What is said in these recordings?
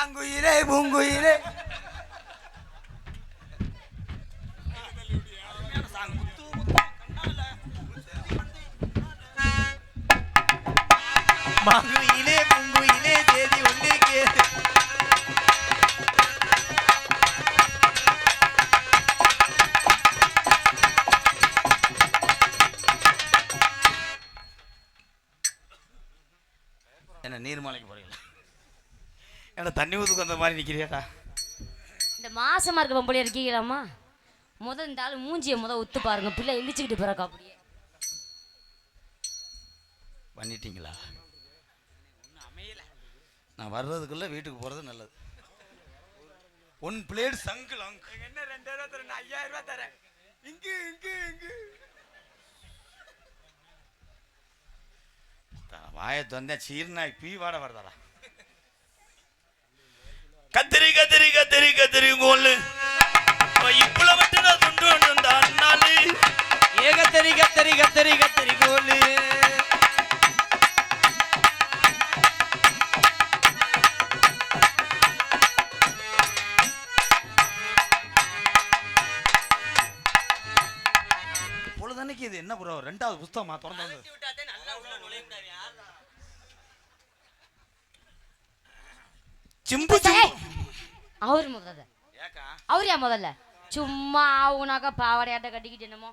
மாங்குயிலே பூங்குயிலே. மகுயிலே தண்ணி வந்த மாதிரி நிக்கிறியாடா? இந்த மாசமா இருக்க பொம்பளையா இருக்கீங்களாம்மா? முத இந்த ஆள் மூஞ்சியை முத ஒத்து பாருங்க. பிள்ளை இழிச்சுக்கிட்டு பிறக்கா அப்படியே. பண்ணிட்டீங்களா? நான் வர்றதுக்குள்ள வீட்டுக்கு போறது நல்லது. ஒன் பிளேட் சங்கிள் அங்க். என்ன ரெண்டாயிரம் தரேன்? ஐயாயிரம் ரூபாய் தரேன். இங்கு இங்கு இங்கு. வாயை தொந்த சீர்நாய் பீ வாட வருதாடா. கத்திரி கத்திரி கத்திரி கத்திரி கோலு இப்புல விட்டு நான் துண்டு வந்த அண்ணாலு ஏ கத்தரி கத்தரி கத்தரி கத்தரி கோலு. பொழுதன்னைக்கு இது என்ன ப்ரோ ரெண்டாவது புஸ்தகமா திறந்து சிம்பு அவரு முதல்ல. ஏக்கா? அவரியா முதல்ல? சும்மா ஆகுனாக்கா பாவாடையாட்ட கட்டிக்கிட்டு என்னமோ.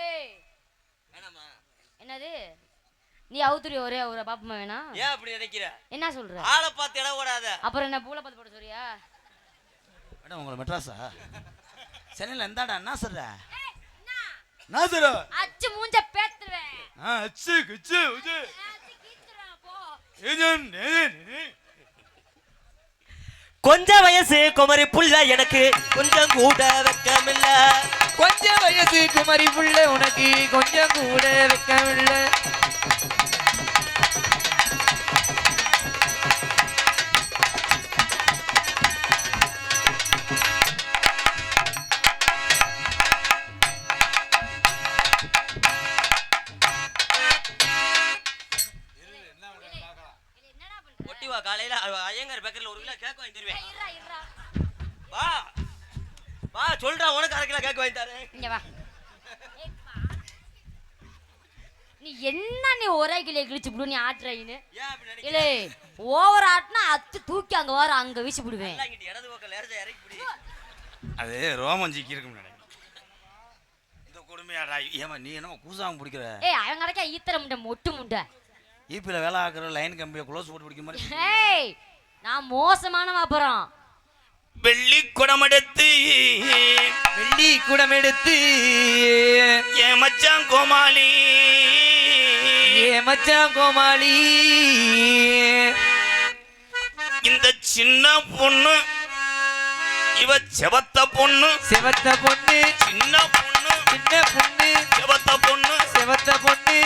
ஏய். என்னது? நீ அவுத்துரி ஒரே ஒரு பாப்பமா வேணா. ஏன் அப்படி நினைக்கிற என்ன சொல்ற? ஆளை பார்த்து இடம் ஓடாத அப்புறம் என்ன பூல பார்த்து போட சொல்றியா? மேடம் உங்களை மெட்ராஸா? சென்னையில் எந்தாடா என்ன சொல்ற? என்ன? சொல்ற? அச்சு மூஞ்ச பேத்துருவேன். ஆ அச்சு குச்சு உச்சு அச்சு கீத்துருவேன், போ. ஏஜன் ஏஜன் கொஞ்ச வயசு குமரி புள்ள எனக்கு கொஞ்சம் கூட வெக்கமில்ல. கொஞ்சம் வயசு குமரி புள்ள உனக்கு கொஞ்சம் கூட வெக்கமில்ல. என்ன நீ ஒரே கிளியை கிழிச்சு விடு நீ ஆட்டுறீன்னு இல்லே ஓவர் ஆட்டினா அத்து தூக்கி அங்க வர அங்க வீசி விடுவேன் அது ரோமன் ஜிக்கி இருக்கும் இந்த கொடுமையாடா ஏமா நீ என்னமோ கூசாம பிடிக்கிற? ஏய் அவன் கிடைக்க ஈத்தர முண்டை மொட்டு முண்டை. ஈபியில் வேலை ஆக்குற லைன் கம்பியை க்ளோஸ் போட்டு பிடிக்கிற மாதிரி ஏய் நான் மோசமான அப்புறம் வெள்ளி குடமெடுத்து வெள்ளி குடம் எடுத்து என் மச்சான் கோமாளி. ஏ மச்சான் கோமாளி இந்த சின்ன பொண்ணு இவ செவத்த பொண்ணு செவத்த பொண்ணு சின்ன பொண்ணு சின்ன பொண்ணு செவத்த பொண்ணு. செவத்த பொண்ணு.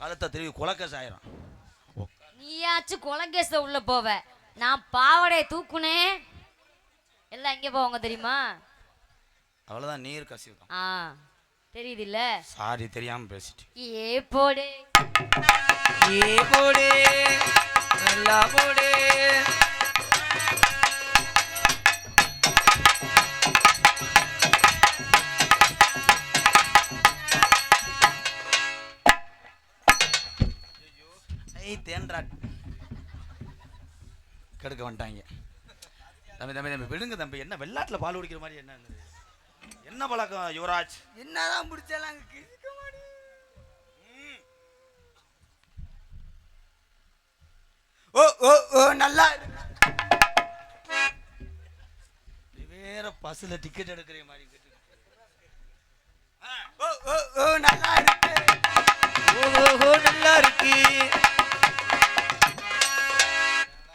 கழுத்தை திரும்பி குலக்கஸ் ஆயிரும். நீயாச்சும் கொலகேச உள்ள போவ. நான் பாவாடையை தூக்குனேன் எல்லாம் எங்கே போவாங்க தெரியுமா? அவ்வளோதான் நீர் கசிவு தான் ஆ தெரியுது இல்ல சாரி தெரியாம பேசிட்டு ஏ போடு. ஏ போடு நல்லா போடு. கெடுக்க வந்துட்டாங்க. தம்பி தம்பி தம்பி விடுங்க தம்பி. என்ன வெள்ளாட்டில் பால் குடிக்கிற மாதிரி என்ன? என்ன பழக்கம் யுவராஜ்? என்னதான் பிடிச்சாலும் அங்கே கிழிக்க ஓ ஓ ஓ நல்லா வேற பஸ்ஸில் டிக்கெட் எடுக்கிற மாதிரி ஓ ஓ ஓ நல்லா இருக்கு. ஓஹோ நல்லா இருக்கு.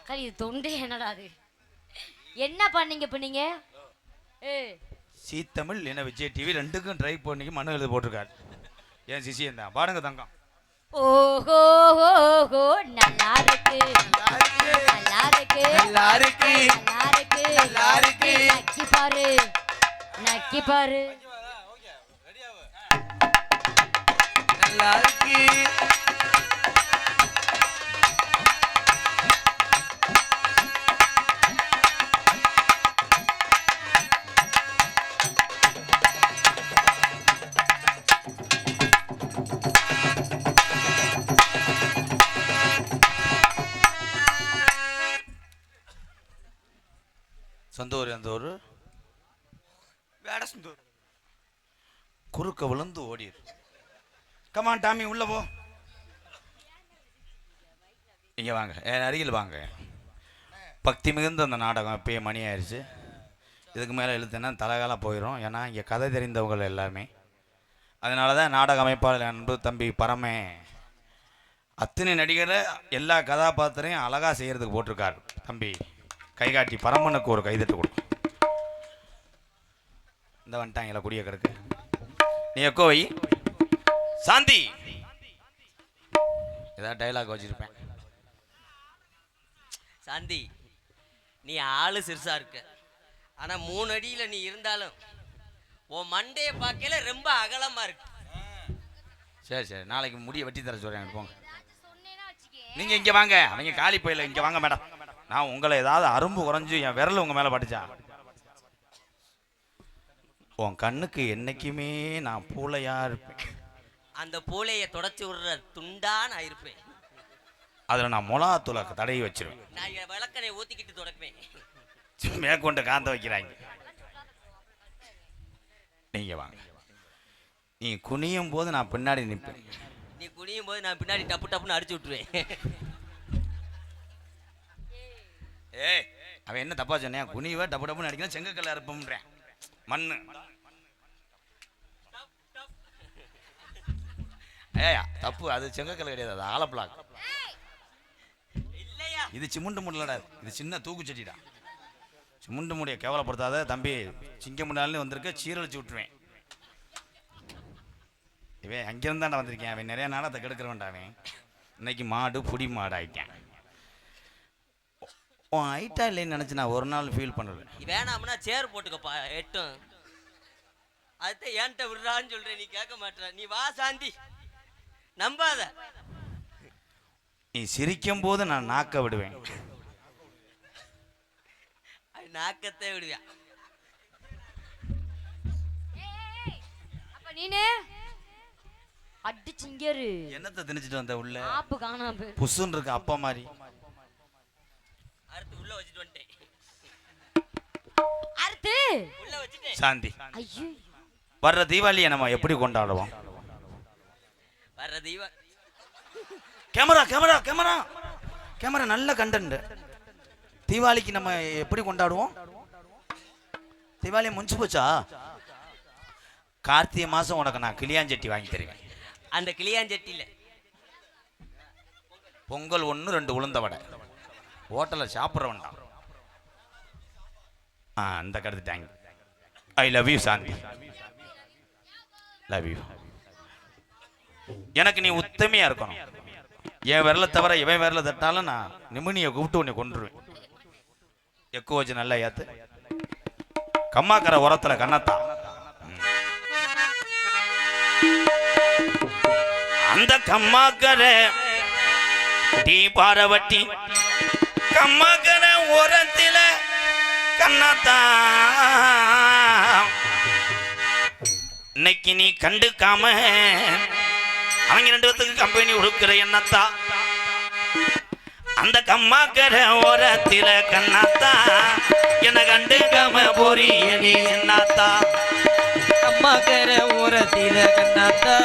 சரி இது தொண்டை என்னடா அது? என்ன பண்ணீங்க இப்ப நீங்க? ஏ. சி தமிழ் என்ன விஜய் டிவி ரெண்டுக்கும் ட்ரை பண்ணி மனு எழுத போட்டிருக்காரு. ஏன் சிசியம் தான். பாடுங்க தங்கம். ஓஹோ ஓஹோ நல்லா இருக்கு. நல்லா இருக்கு. நல்லா இருக்கு. நல்லா இருக்கு. நல்லா இருக்கு. நக்கி பாரு. நக்கி பாரு. நல்லா இருக்கு. குறுக்க விழுந்து ஓடிடு. கமான் டாமி உள்ள போ. இங்க வாங்க. என் அருகில் வாங்க. பக்தி மிகுந்த அந்த நாடகம் இப்பயே மணி ஆயிடுச்சு இதுக்கு மேலே எழுத்துனா தலைகாலம் போயிடும் ஏன்னா இங்கே கதை தெரிந்தவங்க எல்லாமே அதனால தான் நாடக அமைப்பாளர் அன்பு தம்பி பரமே அத்தனை நடிகரை எல்லா கதாபாத்திரையும் அழகாக செய்கிறதுக்கு போட்டிருக்கார். தம்பி கைகாட்டி பரமனுக்கு ஒரு கைதட்டு கொடு. இந்த வந்துட்டாங்களா குடிய கிடக்கு. நீ எக்கோ வை. சாந்தி. ஏதாவது டைலாக் வச்சிருப்பேன். சாந்தி நீ ஆளு சிறுசா இருக்க. ஆனா மூணு அடியில நீ இருந்தாலும் உன் மண்டைய பார்க்கல ரொம்ப அகலமா இருக்கு. சரி சரி. நாளைக்கு முடிய வெட்டி தர சொல்றேன் போங்க. நீங்க இங்க வாங்க. அவங்க காலி போயில இங்க வாங்க மேடம். நான் உங்களை ஏதாவது அரும்பு குறைஞ்சு என் விரல் உங்க மேல படிச்சா உன் கண்ணுக்கு என்னைக்குமே நான் பூளையா இருப்பேன். அந்த பூளைய தொடச்சி விடுற துண்டா நான் இருப்பேன் அதுல நான் மொளாத்தூளை தடவி வச்சிருவேன். நான் என் விளக்கனை ஊத்திக்கிட்டு தொடக்குவேன். மேற்கொண்டு காந்த வைக்கிறாங்க. நீங்க வாங்க. நீ குனியும் போது நான் பின்னாடி நிற்பேன் நீ குனியும் போது நான் பின்னாடி டப்பு டப்புன்னு அடிச்சு விட்டுருவேன். ஏய் அவன் என்ன தப்பா சொன்னேன் குனிவ டப்பு டப்புன்னு அடிக்கணும் செங்கக்கல்ல இருப்போம்ன்றேன் மண்ணு. ஏய் தப்பு. அது செங்கக்கல் கிடையாது. அது ஆலப்பிளாக் இது சிமுண்டு முடலடா. இது சின்ன தூக்குச்சட்டிடா சிமுண்டு முடிய கேவலப்படுத்தாத தம்பி சிங்க முன்னாலே வந்திருக்க சீரழிச்சு விட்டுருவேன். இவன் அங்கிருந்தாண்டா வந்திருக்கேன். அவன் நிறைய நாடகத்தை கெடுக்கிறவன்டா அவன். இன்னைக்கு மாடு புடி மாடு ஆயிட்டேன் உன் ஐட்டா இல்லைன்னு நினச்சி நான் ஒரு நாள் ஃபீல் பண்ணுறேன் வேணாம்னா சேர் போட்டுக்கப்பா எட்டும். அதுதான் ஏன்ட்ட விடுறான்னு சொல்றேன் நீ கேட்க மாட்டேற நீ வா சாந்தி. நம்பாத. நீ சிரிக்கும் போது நான் நாக்க விடுவேன். அது நாக்கத்தை விடுவியா அப்ப நீனு? அடிச்சிங்கரு என்னத்தை திணிச்சிட்டு வந்த உள்ள? ஆப்பு காணாம. புசுன்னு இருக்கு அப்பா மாதிரி. அடுத்து உள்ள வச்சுட்டு வந்துட்டேன். அறுத்து? உள்ள வச்சுட்டேன். சாந்தி. ஐயோ. வர்ற தீபாவளியை நம்ம எப்படி கொண்டாடுவோம்? வர்ற தெய்வம் கேமரா கேமரா கேமரா. கேமரா நல்ல கண்டென்ட் தீபாவளிக்கு நம்ம எப்படி கொண்டாடுவோம்? தீபாவளி முடிஞ்சு போச்சா? கார்த்திகை மாசம் உனக்கு நான் கிளியாஞ்சட்டி வாங்கி தருவேன். அந்த கிளியாஞ்சட்டியில பொங்கல் ஒன்று ரெண்டு உளுந்த வடை. ஹோட்டலில் சாப்பிட்றவன் தான் ஆ அந்த கடத்துட்டாங்க I love you Shanthi. Love you எனக்கு நீ உத்தமையா இருக்கணும். என் விரலை தவிர இவன் விரலை தட்டாலும் நான் நிமினியை கூப்பிட்டு உன்னை கொண்டுருவேன் எக்கு வச்சு நல்லா ஏத்து. கம்மாக்கரை உரத்துல கண்ணத்தான் அந்த கம்மாக்கரை டீ பாரவட்டி கம்மாக்கர ஓரத்தில கண்ணாத்தா இன்னைக்கு நீ கண்டுக்காம அவங்க ரெண்டு பேத்துக்கு கம்பெனி கொடுக்குற என்னத்தா அந்த கம்மாக்கர ஓரத்தில கண்ணாத்தா என்ன கண்டுக்காம போறிய நீ என்னத்தா அம்மாக்கர ஓரத்தில கண்ணாத்தா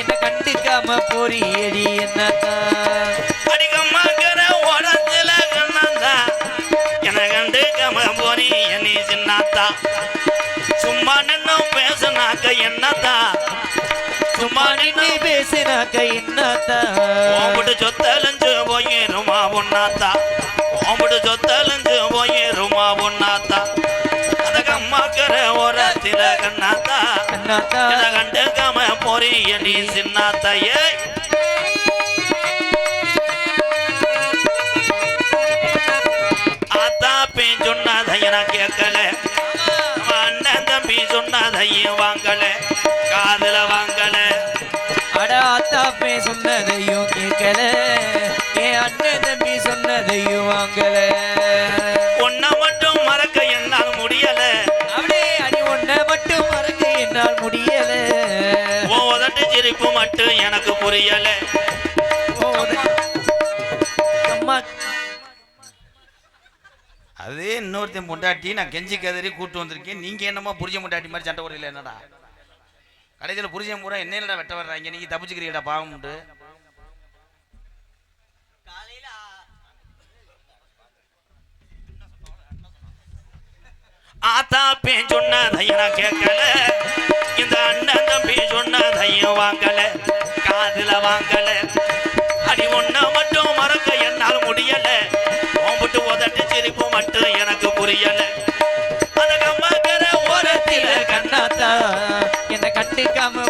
என்ன கண்டுக்காம போறியடி என்னத்தா அடி என்ன கண்டுக்காம போறிய நீ சின்னாத்தா. சும்மா நின்னு பேசுனாக்க என்னத்தா? சும்மா நின்னு பேசினாக்க என்னத்தா? ஓம்புட்டு சொத்தலஞ்சு போயிருமா பொண்ணாத்தா ஓம்புட்டு சொத்தலஞ்சு போயிருமா பொண்ணாத்தா கண்ணாத்தா. கண்ணாத்தா. கண்டுக்காம போறிய நீ சின்னாத்தா. அண்ணன் தம்பி சொன்னதையும் வாங்கல காதுல வாங்கல. அட அத்தாப்பே சொன்னதையும் கேட்கல என் அண்ணன் தம்பி சொன்னதையும் வாங்கல. உன்னை மட்டும் மறக்க என்னால் முடியல. அவளே அடி ஒன்ன மட்டும் மறக்க என்னால் முடியல. உதட்டு சிரிப்பு மட்டும் எனக்கு புரியல. அம்மா அதே இன்னொருத்தன் பொண்டாட்டி நான் கெஞ்சி கதறி கூட்டு வந்திருக்கேன். நீங்க என்னமோ புரிஞ்ச பொண்டாட்டி மாதிரி சண்டை போடல என்னடா? கடைசியில் புரிஞ்ச பூரா என்ன என்னடா வெட்ட வர்றாங்க? நீங்க தப்பிச்சுக்கிறீடா பாவம் உண்டு. காலையில ஆத்தா பேன் சொன்னதையும் நான் கேட்கல. இந்த அண்ணன் தம்பி சொன்னதையும் வாங்கல. காதுல வாங்கல. அடி ஒண்ண மட்டும் மறக்க என்னால் முடியல. சிரிப்பு மட்டும் எனக்கு புரியல. ஓரத்தில கண்ணாத்தா என்ன கண்டுக்காம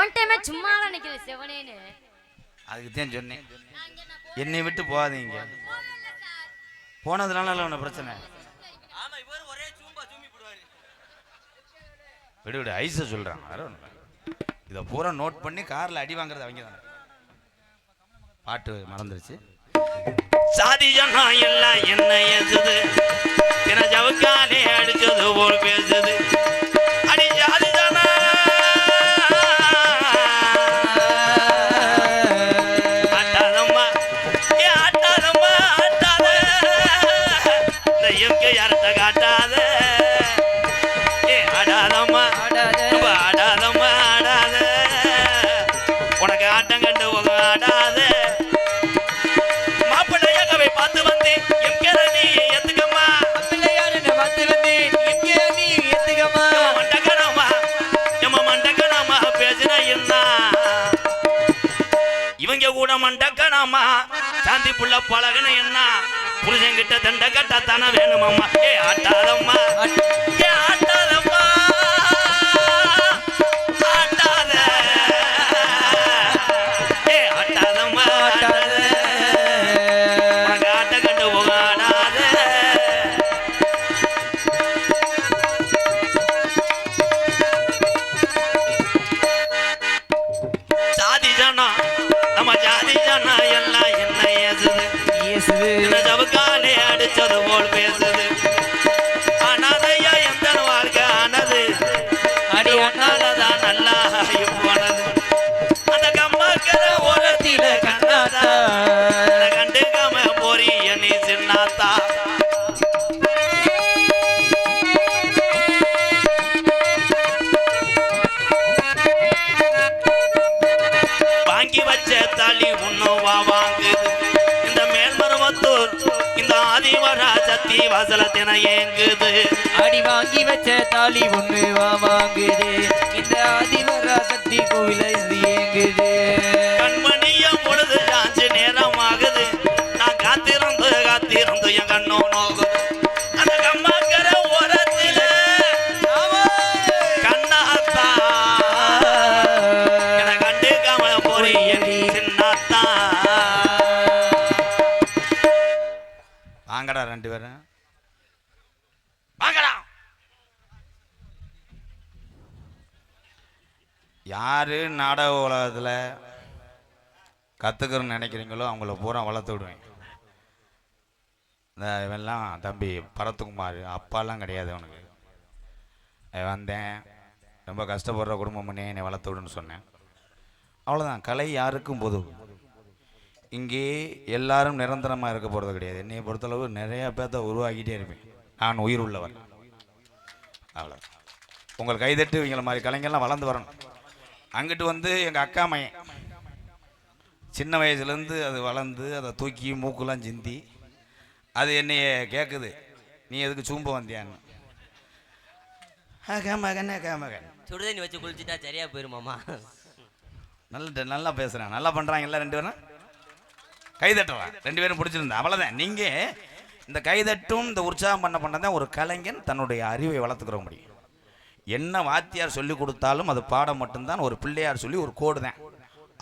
நான் டைமே சும்மா நினைக்கிறேன் செவனேன்னு. அதுக்கு தான் சொன்னேன். என்னை விட்டு போகாதீங்க. போனதுனால உன்ன பிரச்சனை. ஒரே விடு விடு ஐஸை சொல்கிறான் வேற ஒன்றும் இல்லை. இதை பூரா நோட் பண்ணி காரில் அடி வாங்குறது அவங்க தானே. பாட்டு மறந்துருச்சு. சாதி ஜனா எல்லாம் என்ன ஏசுது தின ஜவுக்காலே அடிச்சது போல் பேசுது ஆடாதம்மா ஆடாத. உனக்கு ஆட்டம் கண்டு ஆடாத. மாப்பிள்ளைய கவை பார்த்து வந்தேன். எம் நீ எத்துக்கம்மா பிள்ளையாருன்னு பார்த்து வந்தேன். எங்கே நீ எத்துக்கம்மா மண்டக்கணமா? எம்ம மண்டக்கணமா? பேசின என்ன இவங்க கூட மண்டக்கணமா? சாந்தி புள்ள பழகன என்ன புருஷன்கிட்ட தண்ட கட்டத்தான வேணுமம்மா? ஏ ஆட்டாதம்மா. ஏ ஆட்டாதம்மா. சத்தி வாசலத்தின ஏங்குது. அடி வாங்கி வச்ச தாலி ஒண்ணு வா வாங்குது. இந்த ஆதிவரா சக்தி கோவில இது ஏங்குது. ரெண்டு பேரும் வாங்கடா யாரு நாடக உலகத்தில் கற்றுக்கிறன்னு நினைக்கிறீங்களோ அவங்கள பூரா வளர்த்து விடுவேன். இந்த இவெல்லாம் தம்பி பரத்குமார் அப்பாலாம் கிடையாது அவனுக்கு. அவன் வந்தேன். ரொம்ப கஷ்டப்படுற குடும்பம் பண்ணி என்னை வளர்த்து விடுன்னு சொன்னேன். அவ்வளோதான் கலை யாருக்கும் பொது இங்கே எல்லாரும் நிரந்தரமாக இருக்க போகிறது கிடையாது. என்னையை பொறுத்தளவு நிறைய பேர்த்த உருவாக்கிட்டே இருப்பேன். நான் உயிர் உள்ளவன் அவ்வளோ உங்கள் கைதட்டு இவங்கள மாதிரி கலைஞர்லாம் வளர்ந்து வரணும். அங்கிட்டு வந்து எங்கள் அக்கா மையன் சின்ன வயசுலேருந்து அது வளர்ந்து அதை தூக்கி மூக்குலாம் சிந்தி அது என்னைய கேட்குது நீ எதுக்கு சூம்ப வந்தியான்னு? அக்கா மகன் அக்கா மகன். சுடுதண்ணி வச்சு குளிச்சுட்டா சரியா போயிருமாமா நல்ல நல்லா பேசுகிறேன் நல்லா பண்ணுறாங்கல்ல ரெண்டு பேரும். கை ரெண்டு பேரும் பிடிச்சிருந்தா. அவ்வளோதான் நீங்கள் இந்த கைதட்டும் இந்த உற்சாகம் பண்ண பண்ண தான் ஒரு கலைஞன் தன்னுடைய அறிவை வளர்த்துக்கிற முடியும். என்ன வாத்தியார் சொல்லி கொடுத்தாலும் அது பாடம் மட்டும்தான் ஒரு பிள்ளையார் சொல்லி ஒரு கோடு தான்.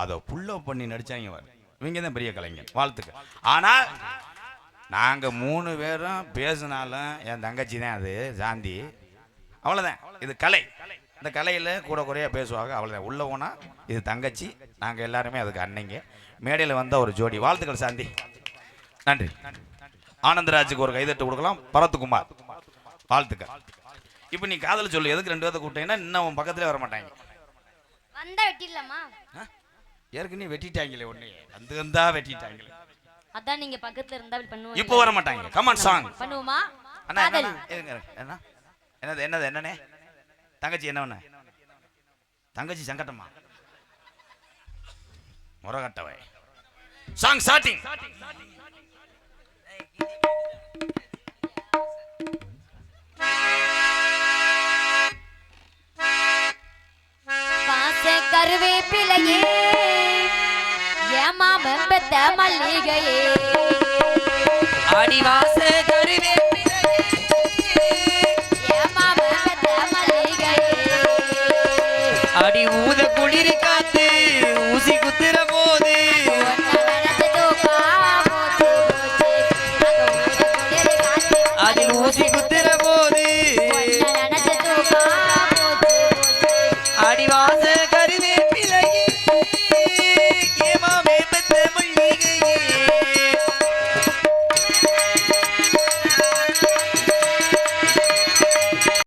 அதை புள்ள பண்ணி நடிச்சாங்க இவங்க தான் பெரிய கலைஞன் வாழ்த்துக்கள். ஆனால் நாங்கள் மூணு பேரும் பேசினாலும் என் தங்கச்சி தான் அது சாந்தி அவ்வளோதான் இது கலை. இந்த கலையில் கூட குறையாக பேசுவாங்க. அவ்வளோதான் உள்ளே போனால் இது தங்கச்சி. நாங்கள் எல்லாருமே அதுக்கு அன்னைங்க. மேடையில் வந்த ஒரு ஜோடி. வாழ்த்துக்கள் சாந்தி. நன்றி. ஆனந்தராஜுக்கு ஒரு கைதட்டு கொடுக்கலாம். பரத்குமார். வாழ்த்துக்கள். இப்போ நீ காதல் சொல்லு. எதுக்கு ரெண்டு பேர்த்த கூப்பிட்டீங்கன்னா இன்னும் உன் பக்கத்துலேயே வர மாட்டாங்க. வந்தா வெட்டிடலாமா? ஏற்கனவே வெட்டிட்டாங்களே ஒன்று வந்து வந்தா வெட்டிட்டாங்களே. அதான் நீங்க பக்கத்துல இருந்தா பண்ணுவோம். இப்போ வர மாட்டாங்க. கமான் சாங் பண்ணுவோமா? அண்ணா இருங்க. என்ன? என்னது என்னது என்னண்ணே? தங்கச்சி என்ன பண்ண? தங்கச்சி சங்கட்டமா முறகட்டவை. சாங் ஸ்டார்டிங் கருவேப்பிலையே ஏமா மெம்பத்த மல்லிகையே. அடிவாச மல்லிகையே. அடி ஊத குளிர் காத்து